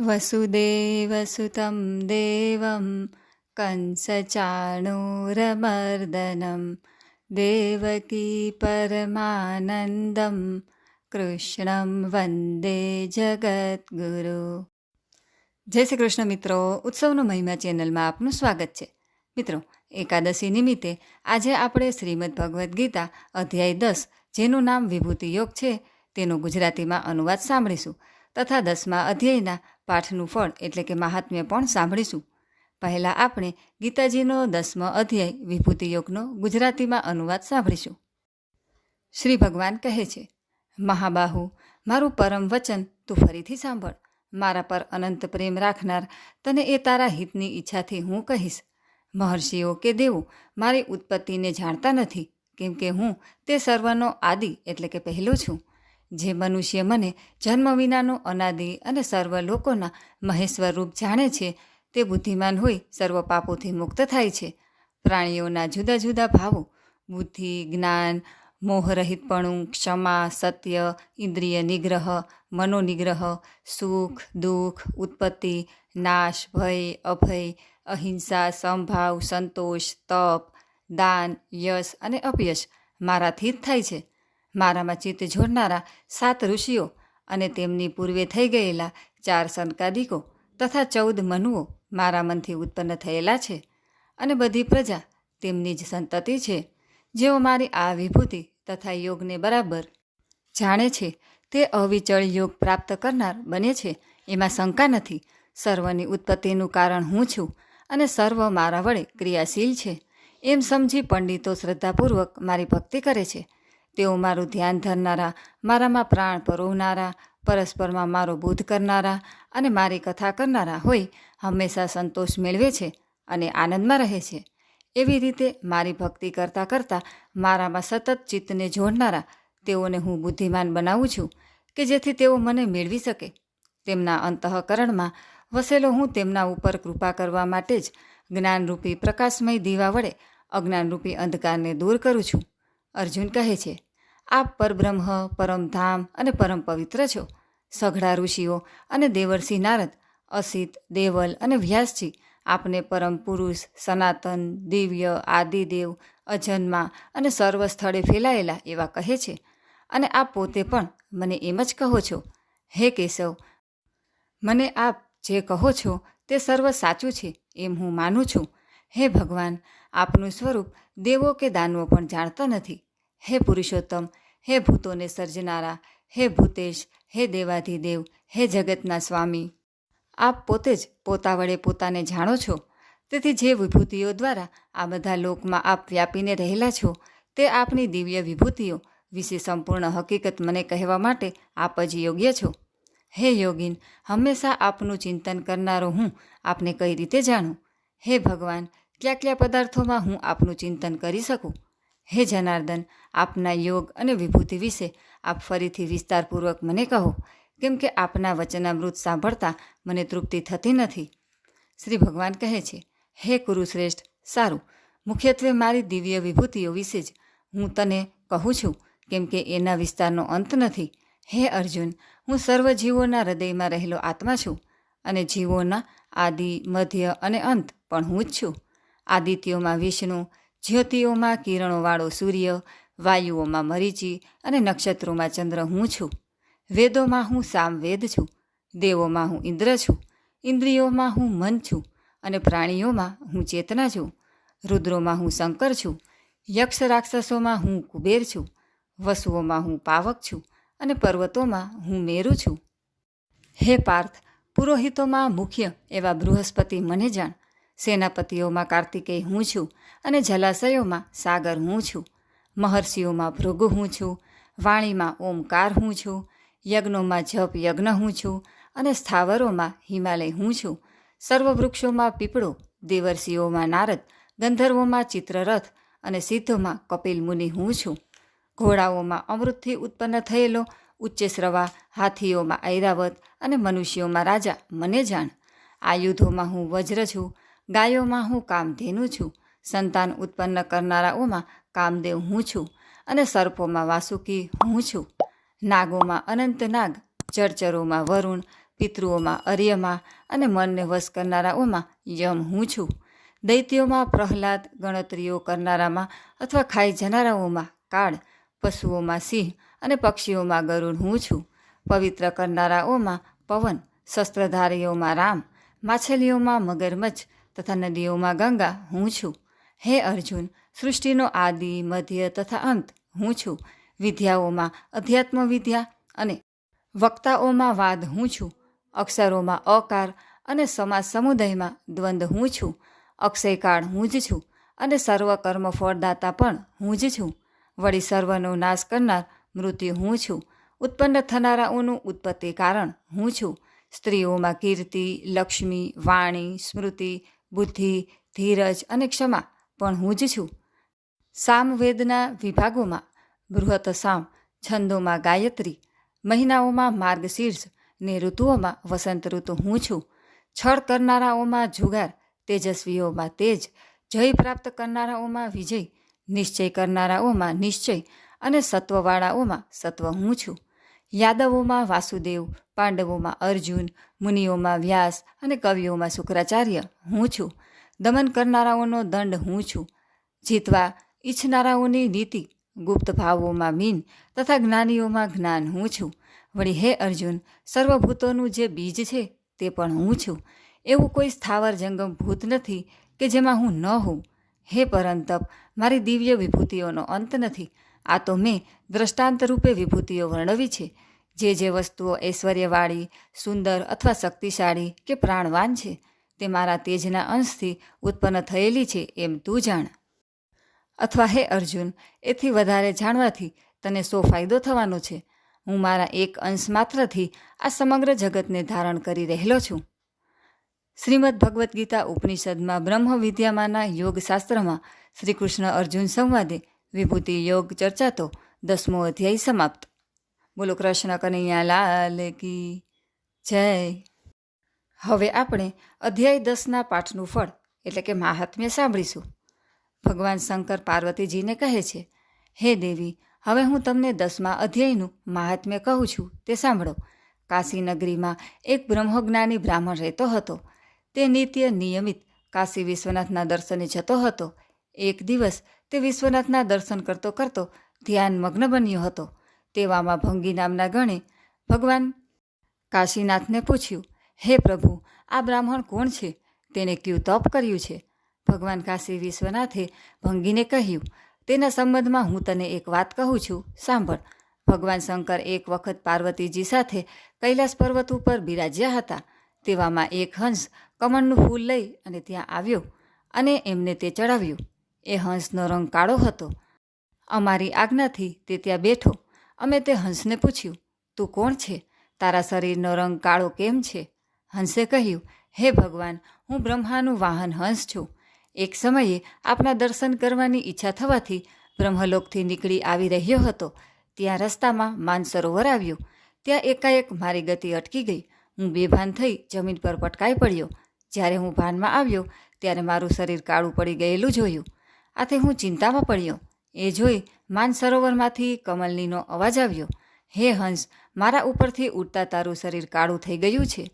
वसुदेवसुतं देवं कंसचाणूरमर्दनं देवकी પરમાનંદમ કૃષ્ણમ વંદે જગદગુરુ જય શ્રી કૃષ્ણ મિત્રો ઉત્સવનો મહિમા ચેનલમાં આપનું સ્વાગત છે મિત્રો એકાદશી નિમિત્તે આજે આપણે શ્રીમદ ભગવદ્ ગીતા અધ્યાય દસ જેનું નામ વિભૂતિ યોગ છે તેનો ગુજરાતીમાં અનુવાદ સાંભળીશું તથા દસમા અધ્યાયના પાઠનું ફળ એટલે કે મહાત્મ્ય પણ સાંભળીશું. પહેલાં આપણે ગીતાજીનો દસમો અધ્યાય વિભૂતિ યોગનો ગુજરાતીમાં અનુવાદ સાંભળીશું. શ્રી ભગવાન કહે છે, મહાબાહુ, મારું પરમ વચન તું ફરીથી સાંભળ. મારા પર અનંત પ્રેમ રાખનાર તને એ તારા હિતની ઈચ્છાથી હું કહીશ. મહર્ષિઓ કે દેવો, મારી ઉત્પત્તિને જાણતા નથી, કેમ કે હું તે સર્વનો આદિ એટલે કે પહેલો છું. જે મનુષ્ય મને જન્મ વિનાનો અનાદિ અને સર્વ લોકોના મહેશ્વર રૂપ જાણે છે, તે બુદ્ધિમાન હોય સર્વ પાપોથી મુક્ત થાય છે. પ્રાણીઓના જુદા જુદા ભાવો, બુદ્ધિ, જ્ઞાન, મોહરહિતપણું, ક્ષમા, સત્ય, ઇન્દ્રિય નિગ્રહ, મનોનિગ્રહ, સુખ, દુઃખ, ઉત્પત્તિ, નાશ, ભય, અભય, અહિંસા સંભાવ સંતોષ, તપ, દાન, યશ અને અપયશ મારાથી જ થાય છે. મારામાં ચિત્ત જોડનારા સાત ઋષિઓ અને તેમની પૂર્વે થઈ ગયેલા ચાર સંકાદિકો તથા ચૌદ મનુઓ મારા મનથી ઉત્પન્ન થયેલા છે અને બધી પ્રજા તેમની જ સંતતિ છે. જેઓ મારી આ વિભૂતિ તથા યોગને બરાબર જાણે છે તે અવિચળ યોગ પ્રાપ્ત કરનાર બને છે. એમાં શંકા નથી. સર્વની ઉત્પત્તિનું કારણ હું છું અને સર્વ મારા વડે ક્રિયાશીલ છે. એમ સમજી પંડિતો શ્રદ્ધાપૂર્વક મારી ભક્તિ કરે છે. તેઓ મારું ધ્યાન ધરનારા, મારામાં પ્રાણ પરોવનારા, પરસ્પરમાં મારો બોધ કરનારા અને મારી કથા કરનારા હોય, હંમેશા સંતોષ મેળવે છે અને આનંદમાં રહે છે. એવી રીતે મારી ભક્તિ કરતાં કરતાં મારામાં સતત ચિત્તને જોડનારા તેઓને હું બુદ્ધિમાન બનાવું છું કે જેથી તેઓ મને મેળવી શકે. તેમના અંતઃકરણમાં વસેલો હું તેમના ઉપર કૃપા કરવા માટે જ જ્ઞાનરૂપી પ્રકાશમય દીવા વડે અજ્ઞાનરૂપી અંધકારને દૂર કરું છું. અર્જુન કહે છે, આપ પરબ્રહ્મ પરમધામ અને પરમ પવિત્ર છો. સઘળા ઋષિઓ અને દેવર્ષિ નારદ, અસિત, દેવલ અને વ્યાસજી આપને પરમ પુરુષ, સનાતન, દિવ્ય, આદિદેવ, અજન્મા અને સર્વ સ્થળે ફેલાયેલા એવા કહે છે. અને આપ પોતે પણ મને એમ જ કહો છો, હે કેશવ, મને આપ જે કહો છો તે સર્વ સાચું છે, એમ હું માનું છું. હે ભગવાન આપનું સ્વરૂપ દેવો કે દાનવો પણ જાણતા નથી. હે પુરુષોત્તમ, હે ભૂતોને સર્જનારા, હે ભૂતેશ, હે દેવાધિદેવ, હે જગતના સ્વામી. આપ પોતે જ પોતા વડે પોતાને જાણો છો. તેથી જે વિભૂતિઓ દ્વારા આ બધા લોકમાં આપ વ્યાપીને રહેલા છો, તે આપની દિવ્ય વિભૂતિઓ વિશે સંપૂર્ણ હકીકત મને કહેવા માટે આપ જ યોગ્ય છો. હે યોગીન, હંમેશા આપનું ચિંતન કરનારો હું આપને કઈ રીતે જાણું? હે ભગવાન કયા કયા પદાર્થોમાં હું આપનું ચિંતન કરી શકું? હે જનાર્દન, આપના યોગ અને વિભૂતિ વિશે આપ ફરીથી વિસ્તારપૂર્વક મને કહો, કેમ કે આપના વચનામૃત સાંભળતા મને તૃપ્તિ થતી નથી. શ્રી ભગવાન કહે છે, હે કુરુશ્રેષ્ઠ, સારું. મુખ્યત્વે મારી દિવ્ય વિભૂતિઓ વિશે જ હું તને કહું છું, કેમ કે એના વિસ્તારનો અંત નથી. હે અર્જુન, હું સર્વ જીવોના હૃદયમાં રહેલો આત્મા છું અને જીવોના આદિ, મધ્ય અને અંત પણ હું જ છું. આદિત્યોમાં વિષ્ણુ, જ્યોતિઓમાં કિરણોવાળો સૂર્ય, વાયુઓમાં મરીચી અને નક્ષત્રોમાં ચંદ્ર હું છું. વેદોમાં હું સામવેદ છું. દેવોમાં હું ઇન્દ્ર છું. ઇન્દ્રિયોમાં હું મન છું અને પ્રાણીઓમાં હું ચેતના છું. રુદ્રોમાં હું શંકર છું. યક્ષ રાક્ષસોમાં હું કુબેર છું. વસુઓમાં હું પાવક છું અને પર્વતોમાં હું મેરુ છું. હે પાર્થ, પુરોહિતોમાં મુખ્ય એવા બૃહસ્પતિ મને જાણ. સેનાપતિઓમાં કાર્તિકેય હું છું અને જલાશયોમાં સાગર હું છું. મહર્ષિઓમાં ભૃગુ હું છું, વાણીમાં ઓમકાર હું છું, યજ્ઞોમાં જપ યજ્ઞ હું છું અને સ્થાવરોમાં હિમાલય હું છું. સર્વ વૃક્ષોમાં પીપળો, દેવર્ષિઓમાં નારદ, ગંધર્વોમાં ચિત્રરથ અને સિદ્ધોમાં કપિલ મુનિ હું છું. ઘોડાઓમાં અમૃતથી ઉત્પન્ન થયેલો ઉચ્ચસ્રવા હાથીઓમાં ઐરાવત અને મનુષ્યોમાં રાજા મને જાણ. આયુધોમાં હું વજ્ર છું ગાયોમાં હું કામધેનુ છું. સંતાન ઉત્પન્ન કરનારાઓમાં કામદેવ હું છું અને સર્પોમાં વાસુકી હું છું. નાગોમાં અનંત નાગ ચરચરોમાં વરુણ, પિતૃઓમાં અર્યમાં અને મનને વશ કરનારાઓમાં યમ હું છું. દૈત્યોમાં પ્રહલાદ, ગણતરીઓ કરનારામાં અથવા ખાઈ જનારાઓમાં કાળ, પશુઓમાં સિંહ અને પક્ષીઓમાં ગરુડ હું છું. પવિત્ર કરનારાઓમાં પવન, શસ્ત્રધારીઓમાં રામ, માછલીઓમાં મગરમચ્છ તથા નદીઓમાં ગંગા, હું છું. હે અર્જુન, સૃષ્ટિનો આદિ, મધ્ય તથા અંત, હું છું. વિદ્યાઓમાં અધ્યાત્મ વિદ્યા અને વક્તાઓમાં વાદ, હું છું. અક્ષરોમાં અકાર અને સમાજ સમુદાયમાં દ્વંદ, હું છું. અક્ષયકાળ, હું જ છું. અને સર્વ કર્મ ફળદાતા પણ, હું જ છું. વળી સર્વનો નાશ કરનાર મૃત્યુ, હું છું. ઉત્પન્ન થનારાઓનું ઉત્પત્તિ કારણ, હું છું. સ્ત્રીઓમાં કીર્તિ, લક્ષ્મી, વાણી, સ્મૃતિ બુદ્ધિ, ધીરજ અને ક્ષમા, પણ હું જ છું. સામવેદના વિભાગોમાં બૃહત સામ, છંદોમાં ગાયત્રી, મહિનાઓમાં માર્ગશીર્ષ, ને ઋતુઓમાં વસંત ઋતુ હું છું. છળ કરનારાઓમાં જુગાર, તેજસ્વીઓમાં તેજ, જય પ્રાપ્ત કરનારાઓમાં વિજય, નિશ્ચય કરનારાઓમાં નિશ્ચય અને સત્વવાળાઓમાં સત્વ હું છું. યાદવોમાં વાસુદેવ પાંડવોમાં અર્જુન, મુનિઓમાં વ્યાસ અને કવિઓમાં શુક્રાચાર્ય હું છું. દમન કરનારાઓનો દંડ હું છું. જીતવા ઈચ્છનારાઓની નીતિ, ગુપ્ત ભાવોમાં મીન તથા જ્ઞાનીઓમાં જ્ઞાન હું છું. વળી હે અર્જુન, સર્વભૂતોનું જે બીજ છે તે પણ હું છું. એવું કોઈ સ્થાવર જંગમ ભૂત નથી કે જેમાં હું ન હોઉં. હે પરંતપ મારી દિવ્ય વિભૂતિઓનો અંત નથી. આ તો મેં દ્રષ્ટાંત રૂપે વિભૂતિઓ વર્ણવી છે. જે જે વસ્તુઓ ઐશ્વર્યવાળી, સુંદર અથવા શક્તિશાળી કે પ્રાણવાન છે, તે મારા તેજના અંશથી ઉત્પન્ન થયેલી છે એમ તું જાણ. અથવા હે અર્જુન, એથી વધારે જાણવાથી તને શો ફાયદો થવાનો છે? હું મારા એક અંશ માત્રથી આ સમગ્ર જગતને ધારણ કરી રહેલો છું. શ્રીમદ ભગવદ્ ગીતા ઉપનિષદમાં બ્રહ્મ વિદ્યામાંના યોગશાસ્ત્રમાં શ્રી કૃષ્ણ અર્જુન સંવાદે વિભૂતિ યોગ ચર્ચા તો દસમો અધ્યાય સમાપ્ત. બોલો કૃષ્ણ કનૈયા, લાલ કી જય. હવે આપણે અધ્યાય દસના પાઠનું ફળ, એટલે કે મહાત્મ્ય સાંભળીશું. ભગવાન શંકર પાર્વતીજીને કહે છે, હે દેવી, હવે હું તમને દસમા અધ્યાયનું મહાત્મ્ય કહું છું, તે સાંભળો. કાશી નગરીમાં એક બ્રહ્મજ્ઞાની બ્રાહ્મણ રહેતો હતો. તે નિત્ય નિયમિત કાશી વિશ્વનાથના દર્શને જતો હતો. એક દિવસ તે વિશ્વનાથના દર્શન કરતો કરતો ધ્યાનમગ્ન બન્યો હતો. તેવામાં ભંગી નામના ગણે ભગવાન કાશીનાથને પૂછ્યું, હે પ્રભુ, આ બ્રાહ્મણ કોણ છે? તેને ક્યું તપ કર્યું છે. ભગવાન કાશી વિશ્વનાથે ભંગીને કહ્યું, તેના સંબંધમાં હું તને એક વાત કહું છું, સાંભળ. ભગવાન શંકર એક વખત પાર્વતીજી સાથે કૈલાસ પર્વત ઉપર બિરાજ્યા હતા. તેવામાં એક હંસ કમળનું ફૂલ લઈ અને ત્યાં આવ્યો અને એમને તે ચડાવ્યું. એ હંસનો રંગ કાળો હતો. અમારી આજ્ઞાથી તે ત્યાં બેઠો. અમે તે હંસને પૂછ્યું, તું કોણ છે? તારા શરીરનો રંગ કાળો કેમ છે? હંસે કહ્યું, હે ભગવાન, હું બ્રહ્માનું વાહન હંસ છું. એક સમયે આપના દર્શન કરવાની ઈચ્છા થવાથી બ્રહ્મલોકથી નીકળી આવી રહ્યો હતો. ત્યાં રસ્તામાં માનસરોવર આવ્યું. ત્યાં એકાએક મારી ગતિ અટકી ગઈ. હું બેભાન થઈ જમીન પર પટકાઈ પડ્યો. જ્યારે હું ભાનમાં આવ્યો, ત્યારે મારું શરીર કાળું પડી ગયેલું જોયું. આથી હું ચિંતામાં પડ્યો. એ જોઈ માનસરોવરમાંથી કમલનીનો અવાજ આવ્યો, હે હંસ, મારા ઉપરથી ઉડતા તારું શરીર કાળું થઈ ગયું છે.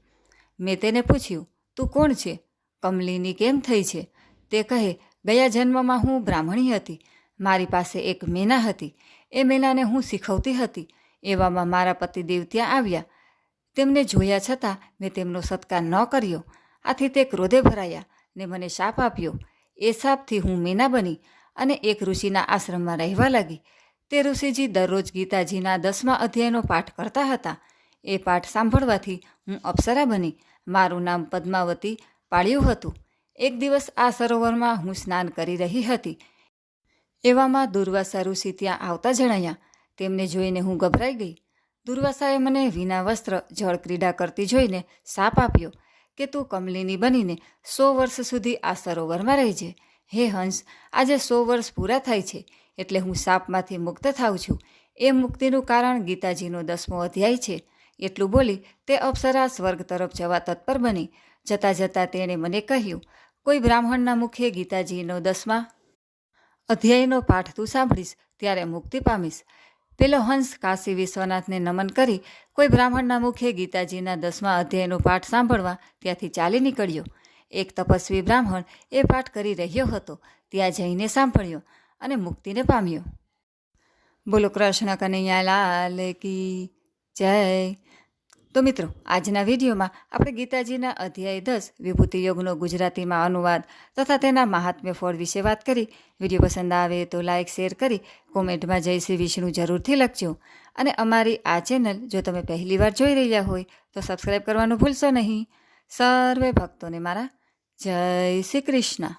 મેં તેને પૂછ્યું, તું કોણ છે? કમલિની કેમ થઈ છે? તે કહે, ગયા જન્મમાં હું બ્રાહ્મણી હતી. મારી પાસે એક મેના હતી. એ મેનાને હું શીખવતી હતી. એવામાં મારા પતિદેવ ત્યાં આવ્યા. તેમને જોયા છતાં મેં તેમનો સત્કાર ન કર્યો. આથી તે ક્રોધે ભરાયા ને મને શાપ આપ્યો. એ શાપથી હું મેના બની. અને એક ઋષિના આશ્રમમાં રહેવા લાગી. તે ઋષિજી દરરોજ ગીતાજીના દસમા અધ્યાયનો પાઠ કરતા હતા. એ પાઠ સાંભળવાથી હું અપ્સરા બની. મારું નામ પદ્માવતી પાળ્યું હતું. એક દિવસ આ સરોવરમાં હું સ્નાન કરી રહી હતી. એવામાં દુર્વાસા ઋષિ ત્યાં આવતા જણાયા. તેમને જોઈને હું ગભરાઈ ગઈ. દુર્વાસાએ મને વિના વસ્ત્ર જળ ક્રીડા કરતી જોઈને સાપ આપ્યો કે તું કમલીની બનીને સો વર્ષ સુધી આ સરોવરમાં રહેજે. હે હંસ, આજે સો વર્ષ પૂરા થાય છે, એટલે હું સાપમાંથી મુક્ત થાઉં છું. એ મુક્તિનું કારણ ગીતાજીનો દસમો અધ્યાય છે. એટલું બોલી તે અપ્સરા સ્વર્ગ તરફ જવા તત્પર બની. જતાં જતાં તેણે મને કહ્યું, કોઈ બ્રાહ્મણના મુખે ગીતાજીનો દસમા અધ્યાયનો પાઠ તું સાંભળીશ, ત્યારે મુક્તિ પામીશ. પેલો હંસ કાશી વિશ્વનાથને નમન કરી કોઈ બ્રાહ્મણના મુખે ગીતાજીના દસમા અધ્યાયનો પાઠ સાંભળવા ત્યાંથી ચાલી નીકળ્યો. એક તપસ્વી બ્રાહ્મણ એ પાઠ કરી રહ્યો હતો. ત્યાં જઈને સાંભળ્યો અને મુક્તિને પામ્યો. બોલો, કૃષ્ણ કનૈયા લાલ કી જય. તો મિત્રો, આજના વિડીયોમાં આપણે ગીતાજીના અધ્યાય દસ, વિભૂતિ યોગનો ગુજરાતીમાં અનુવાદ તથા તેના મહાત્મ્ય ફળ વિશે વાત કરી. વીડિયો પસંદ આવે તો લાઇક શેર કરી, કોમેન્ટમાં જય શ્રી વિષ્ણુ જરૂરથી લખજો. અને અમારી આ ચેનલ જો તમે પહેલીવાર જોઈ રહ્યા હોય તો સબસ્ક્રાઈબ કરવાનું ભૂલશો નહીં. સર્વે ભક્તોને મારા જય શ્રી કૃષ્ણ.